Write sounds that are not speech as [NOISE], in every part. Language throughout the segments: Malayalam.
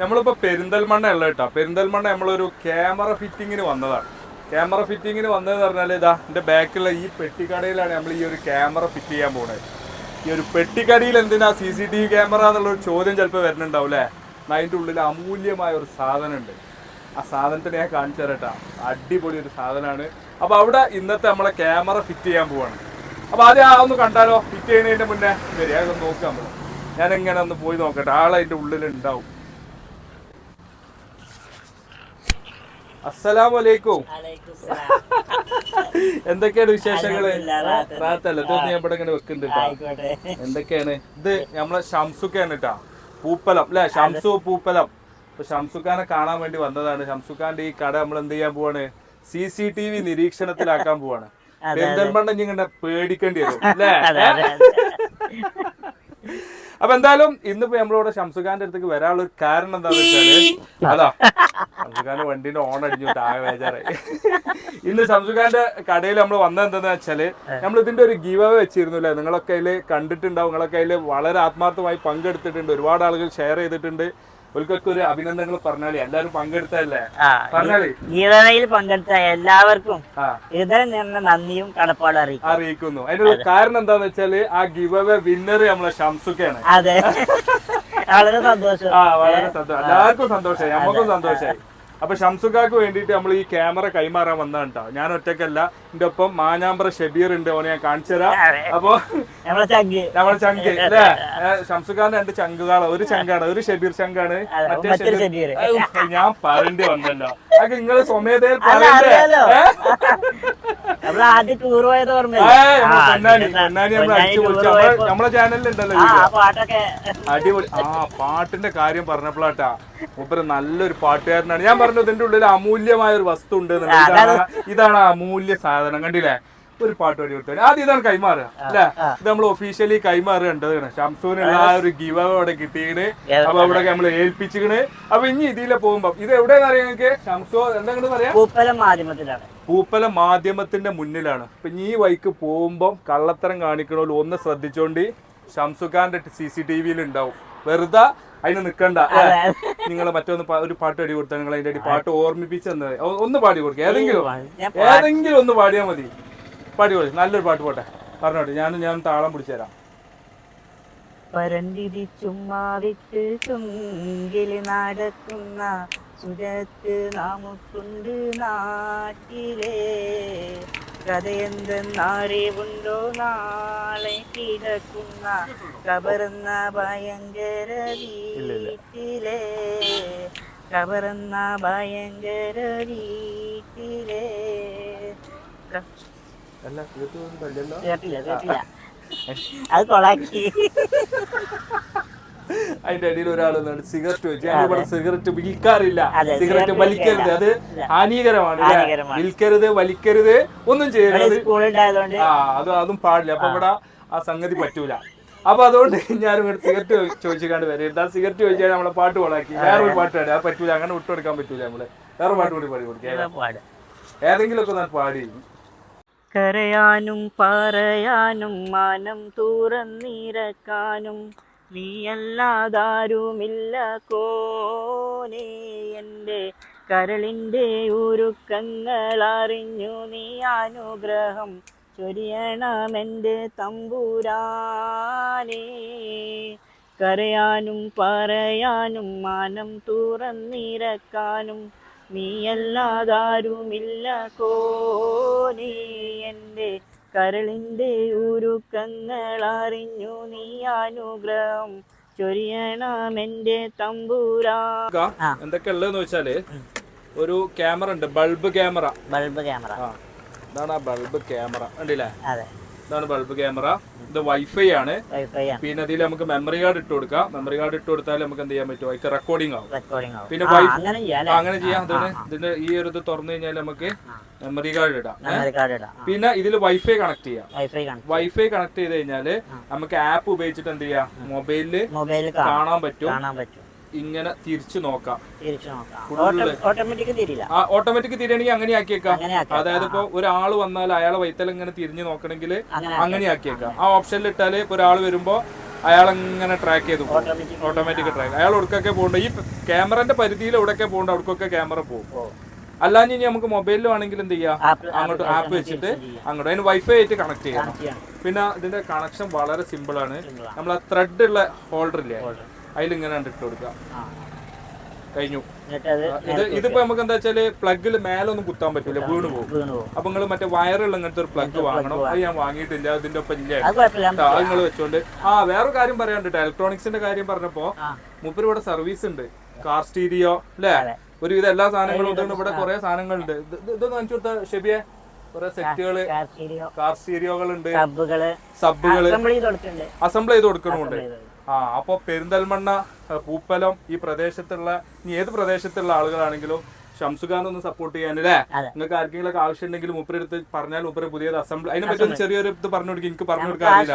നമ്മളിപ്പോ പെരിന്തൽമണ്ണ ഉള്ള കേട്ടോ. പെരിന്തൽമണ്ണ നമ്മളൊരു ക്യാമറ ഫിറ്റിങ്ങിന് വന്നതാണ്. ക്യാമറ ഫിറ്റിങ്ങിന് വന്നതെന്ന് പറഞ്ഞാൽ ഇതാ എന്റെ ബാക്കിലുള്ള ഈ പെട്ടിക്കടയിലാണ് നമ്മൾ ഈ ഒരു ക്യാമറ ഫിറ്റ് ചെയ്യാൻ പോകുന്നത് ഈ ഒരു പെട്ടിക്കടിയിൽ എന്തിനാ C C T V camera എന്നുള്ള ഒരു ചോദ്യം ചിലപ്പോൾ വരുന്നുണ്ടാവും അല്ലേ? അതിന്റെ ഉള്ളിൽ അമൂല്യമായ ഒരു സാധനമുണ്ട്. ആ സാധനത്തിന് ഞാൻ കാണിച്ചു തരട്ടാ അടിപൊളി ഒരു സാധനമാണ്. അപ്പോൾ അവിടെ ഇന്നത്തെ നമ്മളെ ക്യാമറ ഫിറ്റ് ചെയ്യാൻ പോവാണ്. അപ്പോൾ ആദ്യം ആ ഒന്ന് കണ്ടാലോ? ഫിറ്റ് ചെയ്യുന്നതിന്റെ മുന്നേ ശരി അതൊന്ന് നോക്കാം ഞാൻ എങ്ങനെ ഒന്ന് പോയി നോക്കട്ടെ? ആളതിന്റെ ഉള്ളിൽ ഉണ്ടാവും അസ്സലാമു അലൈക്കും [LAUGHS] എന്തൊക്കെയാണ് വിശേഷങ്ങൾ? റാത്തല്ല ഞാൻ ഇവിടെ ഇങ്ങനെ വെക്കുന്നുണ്ട് എന്തൊക്കെയാണ്? ഇത് നമ്മളെ ഷംസുക്കാണ് കേട്ടാ പൂപ്പലം അല്ലെ ഷംസു പൂപ്പലം. ഷംസുഖാനെ കാണാൻ വേണ്ടി വന്നതാണ്. ഷംസുഖാന്റെ ഈ കട നമ്മൾ എന്ത് ചെയ്യാൻ പോവാണ്? സി സി ടി വി നിരീക്ഷണത്തിലാക്കാൻ പോവാണ്. [LAUGHS] പെരിന്തൽമണ്ണ ഇങ്ങനെ പേടിക്കേണ്ടി വരും [LAUGHS] അല്ലേ. അപ്പൊ എന്തായാലും ഇന്നിപ്പോ നമ്മളിവിടെ ഷംസുഖാന്റെ അടുത്തേക്ക് വരാനുള്ള ഒരു കാരണം എന്താണെന്ന് വെച്ചാൽ അതാ. ഷംസുഖാന്റെ വണ്ടിന്റെ ഓൺ അടിഞ്ഞു ആകെ ബേജാറായി. ഇന്ന് സംസുഖാന്റെ കടയിൽ നമ്മൾ വന്നത് എന്താന്ന് വെച്ചാൽ നമ്മൾ ഇതിന്റെ ഒരു ഗീവ് അവേ വെച്ചിരുന്നു അല്ലേ നിങ്ങളൊക്കെ അതിൽ കണ്ടിട്ടുണ്ടാവും നിങ്ങളൊക്കെ അതിൽ വളരെ ആത്മാർത്ഥമായി പങ്കെടുത്തിട്ടുണ്ട് ഒരുപാട് ആളുകൾ ഷെയർ ചെയ്തിട്ടുണ്ട്. ഒരു അഭിനന്ദനങ്ങൾ പറഞ്ഞാലേ എല്ലാവരും പങ്കെടുത്തല്ലേ പറഞ്ഞാലേ. പങ്കെടുത്ത എല്ലാവർക്കും ഹൃദയം നന്ദിയും കടപ്പാടും അറിയിക്കും. അറിയിക്കുന്നു. അതിനുള്ള കാരണം എന്താന്ന് വെച്ചാൽ ആ ഗീവ് അവേ വിന്നർ നമ്മളെ ഷംസുഖയാണ്. അതെ. വളരെ സന്തോഷം. ആ വളരെ സന്തോഷം എല്ലാവർക്കും സന്തോഷമായി നമുക്കും സന്തോഷമായി. അപ്പൊ ഷംസുഖാക്ക് വേണ്ടിയിട്ട് നമ്മൾ ഈ ക്യാമറ കൈമാറാൻ വന്നതാണ് കേട്ടോ ഞാൻ ഒറ്റക്കല്ല എന്റെ ഒപ്പം മാഞ്ഞാമ്പ്ര ഷബീർ ഉണ്ട് ഓനെ ഞാൻ കാണിച്ചു തരാം. അപ്പൊ നമ്മളെ ചങ്ക്. അല്ലേ? ഷംസുഖാന്റെ രണ്ട് ചങ്കുകളാണ് ഒരു ചങ്കാണ് ഒരു ഷബീർ ചങ്കാണ്. മറ്റേ ഷബീർ. ഞാൻ പറയേണ്ടി വന്നല്ലോ. അതൊക്കെ നിങ്ങൾ സ്വമേധയിൽ പറയണ്ടേ? [LAUGHS] നമ്മൾ ആദ്യം ടൂർ പോയത് ഓർമ്മയില്ല? ഏയ്, നമ്മളെ അടിപൊളി. ആ പാട്ടിന്റെ കാര്യം പറഞ്ഞപ്പോഴാട്ടാ മൂപ്പര് നല്ലൊരു പാട്ടുകാരനാണ്. ഞാൻ പറഞ്ഞു ഇതിന്റെ ഉള്ളിൽ അമൂല്യമായ ഒരു വസ്തു ഉണ്ട്. ഇതാണ് അമൂല്യ സാധനം. കണ്ടില്ലേ? ഒരു പാട്ട് പാടി കൊടുത്തു ആദ്യം ഇതാണ് കൈമാറുക അല്ലെ? ഇത് നമ്മൾ ഒഫീഷ്യലി കൈമാറുകയാണ് ഷംസൂനുള്ള ആ ഒരു ഗിവ് അവിടെ കിട്ടിയത് അപ്പൊ അവിടെ നമ്മൾ ഏൽപ്പിച്ചിക്കണ്. അപ്പൊ ഇനി ഇതിലെ പോകുമ്പോ ഇത് എവിടെയാണെന്ന് അറിയാം നിങ്ങൾക്ക്? ഷംസോ എന്താ പറയാ? മാധ്യമത്തിലാണ്. പൂപ്പല മാധ്യമത്തിന്റെ മുന്നിലാണ്. ഇപ്പൊ ഈ വൈക്ക് പോകുമ്പോൾ കള്ളത്തരം കാണിക്കണോ ഒന്ന് ശ്രദ്ധിച്ചോണ്ട് ഷംസുഖാന്റെ സി സി ടി വിയിൽ ഉണ്ടാവും. വെറുതെ അതിന് നിൽക്കണ്ട നിങ്ങൾ മറ്റൊന്ന് ഒരു പാട്ട് അടി കൊടുത്താൽ നിങ്ങൾ അതിന്റെ അടി പാട്ട് ഓർമ്മിപ്പിച്ചെന്നത് ഒന്ന് പാടി കൊടുക്കുക ഏതെങ്കിലും ഏതെങ്കിലും ഒന്ന് പാടിയാൽ മതി. പാടി കൊടുക്കും. നല്ലൊരു പാട്ട് പോട്ടെ. പറഞ്ഞോട്ടെ. ഞാൻ ഞാൻ താളം പിടിച്ചു തരാം പരന്തിരി ചുമ്മാവിട്ട് ചുങ്കിൽ നടക്കുന്ന സുരത്ത് നാമുക്കുണ്ട് നാട്ടിലെ. കഥയെന്തെന്നറിവുണ്ടോ നാളെ കിടക്കുന്ന കബറുന്ന ഭയങ്കര വീട്ടിലെ. കബറുന്ന ഭയങ്കര വീട്ടിലെ. അത് കൊളാക്കി. അതിന്റെ ഇടയിൽ ഒരാൾ സിഗരറ്റ് വെച്ച് ഇവിടെ സിഗരറ്റ് വിൽക്കാറില്ല. സിഗരറ്റ് വലിക്കരുത്. അത് ഹാനികരമാണ്. വിൽക്കരുത് വലിക്കരുത് ഒന്നും ചെയ്യരുത്. ആ അത് അതും പാടില്ല. അപ്പൊ ഇവിടെ ആ സംഗതി പറ്റൂല. അപ്പൊ അതുകൊണ്ട് ഞാൻ ഇവിടെ സിഗരറ്റ് ചോദിച്ചുകൊണ്ട് വരരുത് ആ സിഗരറ്റ് ചോദിച്ചാൽ നമ്മളെ പാട്ട് പാടാക്കി. വേറെ ഒരു പാട്ട് പാടി. ആ പറ്റൂല. അങ്ങനെ വിട്ടുകൊടുക്കാൻ പറ്റൂല നമ്മൾ. വേറെ പാട്ട് കൂടി പാടി കൊടുക്കുക ഏതെങ്കിലും ഒക്കെ ഞാൻ പാടി. കരയാനും പറയാനും മാനം തുറന്നിരക്കാനും നീയല്ലാതാരുമില്ല. കോനേ എന്റെ കരളിന്റെ ഉരുക്കങ്ങൾ അറിഞ്ഞു നീ അനുഗ്രഹം ചൊരിയണമെന്റെ തമ്പുരാനേ. കരയാനും പറയാനും മാനം തുറന്നിരക്കാനും നീയല്ലാതാരുമില്ല. കോനേ എന്റെ കരളിന്റെ ഉരുക്കങ്ങൾ അറിഞ്ഞു നീ അനുഗ്രഹം ചൊരിയണമെന്റെ തമ്പൂരാ എന്തൊക്കെ ഉള്ളതെന്ന് വെച്ചാൽ ഒരു ക്യാമറ ഉണ്ട് ബൾബ് ക്യാമറ. Bulb camera. ആ ഇതാണ് ആ ബൾബ് ക്യാമറ. ഉണ്ടല്ലേ അതെ. ഇതാണ് ബൾബ് ക്യാമറ. ഇത് വൈഫൈ ആണ്. വൈഫൈ ആണ്. പിന്നെ അതിൽ നമുക്ക് മെമ്മറി കാർഡ് ഇട്ട് കൊടുക്കാം. മെമ്മറി കാർഡ് ഇട്ട് കൊടുത്താൽ നമുക്ക് എന്ത് ചെയ്യാൻ പറ്റും? അതിക്ക് റെക്കോർഡിംഗ് ആവും. പിന്നെ അങ്ങനെ ചെയ്യാം ഇതിന്റെ ഈ ഒരു ഇത് തുറന്നു കഴിഞ്ഞാൽ നമുക്ക് മെമ്മറി കാർഡ് ഇടാം. പിന്നെ ഇതിൽ വൈഫൈ കണക്ട് ചെയ്യാം. വൈഫൈ കാണും വൈഫൈ കണക്ട് ചെയ്ത് കഴിഞ്ഞാൽ നമുക്ക് ആപ്പ് ഉപയോഗിച്ചിട്ട് എന്ത് ചെയ്യാം? മൊബൈലിൽ മൊബൈലിൽ കാണാൻ പറ്റും. ഇങ്ങനെ തിരിച്ചു നോക്കാം. ഓട്ടോമാറ്റിക് തിരിയണെങ്കിൽ അങ്ങനെ ആക്കിയേക്കാം. അതായത് ഇപ്പൊ ഒരാൾ വന്നാൽ അയാളെ വൈത്തൽ ഇങ്ങനെ തിരിഞ്ഞു നോക്കണമെങ്കിൽ അങ്ങനെ ആക്കിയേക്കാം. ആ ഓപ്ഷനിൽ ഇട്ടാൽ ഇപ്പൊ ഒരാൾ വരുമ്പോ അയാൾ ഇങ്ങനെ ട്രാക്ക് ചെയ്തു. ഓട്ടോമാറ്റിക് ട്രാക്ക് അയാൾ എവിടേക്കൊക്കെ പോകണ്ട? ഈ ക്യാമറന്റെ പരിധിയിൽ എവിടെയൊക്കെ പോകണ്ട? അവിടേക്കൊക്കെ ക്യാമറ പോകും ഓ അല്ലാഞ്ഞ് ഇനി നമുക്ക് മൊബൈലിൽ വേണമെങ്കിൽ എന്ത് ചെയ്യാം? അങ്ങോട്ട് ആപ്പ് വെച്ചിട്ട് അങ്ങോട്ട് അതിന് വൈഫൈ ആയിട്ട് കണക്ട് ചെയ്യണം പിന്നെ ഇതിന്റെ കണക്ഷൻ വളരെ സിമ്പിൾ ആണ്. നമ്മൾ ആ ത്രെഡ് ഉള്ള ഹോൾഡർ ഇല്ലേ? അതിലിങ്ങനെ അതിൽ ഇങ്ങനെ ഇട്ട് കൊടുക്കുക കഴിഞ്ഞു. ഇത് ഇതിപ്പോ നമുക്ക് എന്താ വെച്ചാൽ പ്ലഗിൽ മേലൊന്നും കുത്താൻ പറ്റില്ല വീണ് പോകും. അപ്പൊ നിങ്ങൾ മറ്റേ വയറുള്ള ഇങ്ങനത്തെ ഒരു പ്ലഗ് വാങ്ങണം. അത് ഞാൻ വാങ്ങിയിട്ടില്ല അതിന്റെ ഒപ്പം ഇല്ല? അത് നിങ്ങൾ വെച്ചോണ്ട്. ആ വേറെ കാര്യം പറയാണ്ട് ഇലക്ട്രോണിക്സിന്റെ കാര്യം പറഞ്ഞപ്പോ മുപ്പര് ഇവിടെ സർവീസ് ഉണ്ട്. കാർ സ്റ്റീരിയോ അല്ലേ. ഒരുവിധ എല്ലാ സാധനങ്ങളും ഉണ്ട് ഇവിടെ കുറെ സാധനങ്ങളുണ്ട്. ഇതൊന്നും ഇത് ഇതൊന്ന് കാണിച്ചു കൊടുത്ത ഷെബിയെ? കുറെ സെറ്റുകൾ കാർ സ്റ്റീരിയോകളുണ്ട് സബുകൾ അസംബിൾ ചെയ്ത് കൊടുക്കണമുണ്ട് ആ അപ്പൊ പെരിന്തൽമണ്ണ പൂപ്പലം ഈ പ്രദേശത്തുള്ള ഇനി ഏത് പ്രദേശത്തുള്ള ആളുകളാണെങ്കിലും ഷംസുഖാൻ ഒന്ന് സപ്പോർട്ട് ചെയ്യാനല്ലേ. നിങ്ങൾക്ക് ആർക്കെങ്കിലും ഒക്കെ ആവശ്യം ഉണ്ടെങ്കിൽ മുപ്പര് എടുത്ത് പറഞ്ഞാൽ മുപ്പര് പുതിയത് അസംബിൾ അതിനെ പറ്റി ചെറിയൊരു ഇത് പറഞ്ഞു കൊടുക്കും. എനിക്ക് പറഞ്ഞു കൊടുക്കാൻ അറിയില്ല.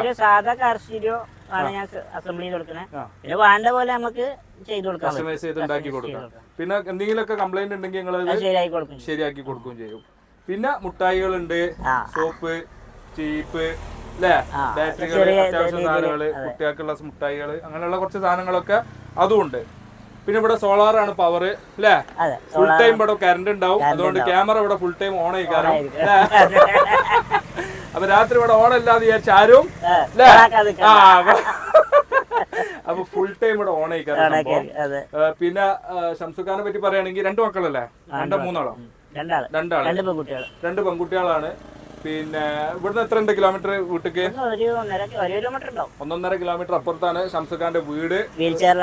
ആണ് അസംബ്ലി ചെയ്ത് കൊടുക്കണേ. പിന്നെ വേണ്ട പോലെ നമുക്ക് ചെയ്ത് കൊടുക്കാം കസ്റ്റമൈസ് ചെയ്ത് ഉണ്ടാക്കി കൊടുക്കാം. പിന്നെ എന്തെങ്കിലുമൊക്കെ കംപ്ലൈന്റ് ഉണ്ടെങ്കിൽ നിങ്ങൾ ശരിയാക്കി കൊടുക്കും. ശരിയാക്കി കൊടുക്കുകയും ചെയ്യും. പിന്നെ മുട്ടായികളുണ്ട് സോപ്പ് ചീപ്പ് അല്ലേ ബാറ്ററികൾ അത്യാവശ്യം സാധനങ്ങൾ കുട്ടികൾക്കുള്ള മുട്ടായികൾ അങ്ങനെയുള്ള കുറച്ച് സാധനങ്ങളൊക്കെ അതും ഉണ്ട്. പിന്നെ ഇവിടെ സോളാർ ആണ് പവർ അല്ലേ ഫുൾ ടൈം ഇവിടെ കറണ്ട് ഉണ്ടാവും. അതുകൊണ്ട് ക്യാമറ ഇവിടെ ഫുൾ ടൈം ഓൺ ആയി കാരണം [LAUGHS] അപ്പൊ രാത്രി ഇവിടെ ഓൺ അല്ലാതെ വിചാരിച്ച ആരും അപ്പൊ- [LAUGHS] ഫുൾ ടൈം ഇവിടെ അതെ. പിന്നെ ഷംസുഖാനെ പറ്റി പറയുകയാണെങ്കിൽ രണ്ടു മക്കളല്ലേ? രണ്ടോ മൂന്നാളോ രണ്ടാൾ. രണ്ട് പെൺകുട്ടികളാണ്. പിന്നെ ഇവിടുന്ന് എത്ര ഉണ്ട് കിലോമീറ്റർ വീട്ടിക്ക്? ഒന്നൊന്നര കിലോമീറ്റർ അപ്പുറത്താണ് ഷംസുഖാന്റെ വീട്. വീൽചെയർ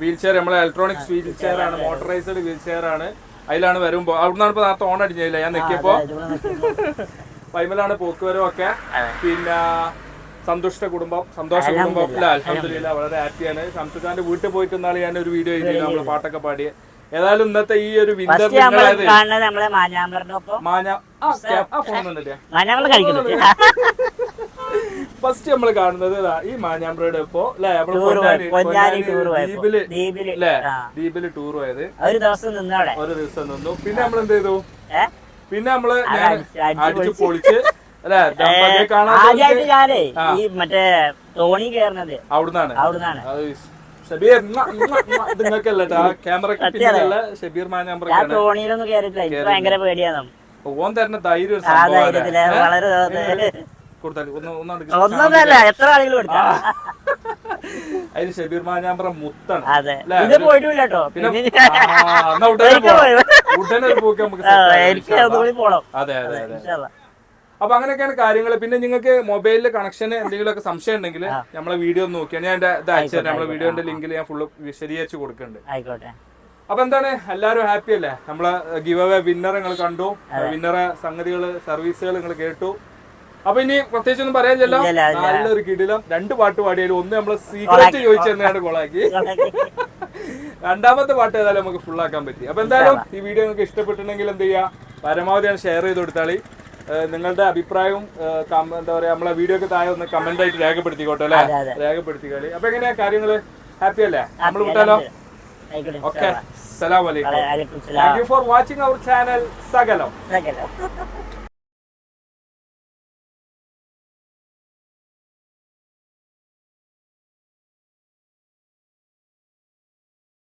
വീൽ ചെയർ നമ്മളെ ഇലക്ട്രോണിക്സ് വീൽ ചെയർ ആണ് മോട്ടറൈസ്ഡ് വീൽ ചെയർ ആണ് അതിലാണ് വരുമ്പോ. അവിടുന്നാണ് ഇപ്പൊ നേരത്തെ ഓൺ അടിഞ്ഞില്ല ഞാൻ നിക്കിയപ്പോ. [LAUGHS] നിൽക്കുന്നു. പോക്കുവരവും ഒക്കെ പിന്നെ സന്തുഷ്ട കുടുംബം സന്തോഷ കുടുംബം അല്ല? അലഹമില്ല വളരെ ഹാപ്പിയാണ്. ഷംസുഖാന്റെ വീട്ടിൽ പോയിട്ട് ഇന്നാൾ ഞാൻ ഒരു വീഡിയോ എഴുതി നമ്മൾ പാട്ടൊക്കെ പാടി. ഏതായാലും ഇന്നത്തെ ഈ ഒരു വിന്റർ ഫസ്റ്റ് നമ്മൾ കാണുന്നത് ഈ മാഞ്ഞാമ്പ്രയുടെ ഇപ്പോ അല്ലെ? ദ്വീപിൽ ടൂർ പോയത്. ഒരു ദിവസം നിന്നവിടെ. ഒരു ദിവസം നിന്നു. പിന്നെ നമ്മൾ എന്ത് ചെയ്തു? പിന്നെ നമ്മൾ അടിച്ച് പൊളിച്ച്. [LAUGHS] ആദ്യമായിട്ട് ഞാനേ ഈ മറ്റേ തോണി കേറണത്. അവിടുന്നാണ്. അവിടുന്നാണ്. ഷബീർ മാഞ്ഞാമ്പറ നിങ്ങൾക്കല്ല. പിന്നിലുള്ള ഷബീർ ഞാൻ തോണിയിലൊന്നും എനിക്ക് ഭയങ്കര പേടിയാണ്. ഓൻ തരുന്ന ധൈര്യം ഒന്നല്ല എത്ര ആളുകൾ കൊടുത്താ? അതിന് ഷബീർ മാഞ്ഞാമ്പ്ര മുത്താണ്. അതെ. അല്ലേ? ഇത് പോയിട്ടില്ല കേട്ടോ പിന്നെ എനിക്ക് അതുകൂടി പോണം. അതെ അതെ. അപ്പൊ അങ്ങനെയൊക്കെയാണ് കാര്യങ്ങൾ പിന്നെ നിങ്ങൾക്ക് മൊബൈലിൽ കണക്ഷൻ എന്തെങ്കിലുമൊക്കെ സംശയം ഉണ്ടെങ്കിൽ നമ്മളെ വീഡിയോ ഒന്ന് നോക്കിയാൽ ഞാൻ എന്റെ ഇത് അയച്ചു തരാം. നമ്മളെ വീഡിയോന്റെ ലിങ്കിൽ ഞാൻ ഫുള്ള് വിശദീകരിച്ച് കൊടുക്കുന്നുണ്ട്. ആയിക്കോട്ടെ. അപ്പൊ എന്താണ്? എല്ലാരും ഹാപ്പി അല്ലേ? നമ്മളെ ഗിവ് അവേ വിന്നർ നിങ്ങൾ കണ്ടു. വിന്നറെ സംഗതികൾ സർവീസുകൾ നിങ്ങൾ കേട്ടു. അപ്പൊ ഇനി പ്രത്യേകിച്ച് ഒന്നും പറയാനില്ലല്ലോ. നല്ലൊരു കിടിലം. രണ്ട് പാട്ട് പാടിയാലും ഒന്ന് നമ്മളെ സീക്രട്ട് ചോദിച്ചു തന്നെയാണ് കൊളാക്കി. രണ്ടാമത്തെ പാട്ട് ഏതായാലും നമുക്ക് ഫുൾ ആക്കാൻ പറ്റി. അപ്പൊ എന്തായാലും ഈ വീഡിയോ നിങ്ങൾക്ക് ഇഷ്ടപ്പെട്ടിട്ടുണ്ടെങ്കിൽ എന്ത് ചെയ്യാ? പരമാവധി ഷെയർ ചെയ്ത് കൊടുത്താളി. നിങ്ങളുടെ അഭിപ്രായവും എന്താ പറയാ നമ്മളെ വീഡിയോക്ക് താഴെ ഒന്ന് കമന്റ് ആയിട്ട് രേഖപ്പെടുത്തിക്കോട്ടെ അല്ലെ? രേഖപ്പെടുത്തി കളി രേഖപ്പെടുത്തിക്കളി. അപ്പൊ എങ്ങനെയാ കാര്യങ്ങൾ? ഹാപ്പി അല്ലേ? നമ്മൾ വിട്ടാലോ? ഓക്കെ സലാം വലൈക്കും വലൈക്കും സലാം. Thank you for watching our channel Sakalam.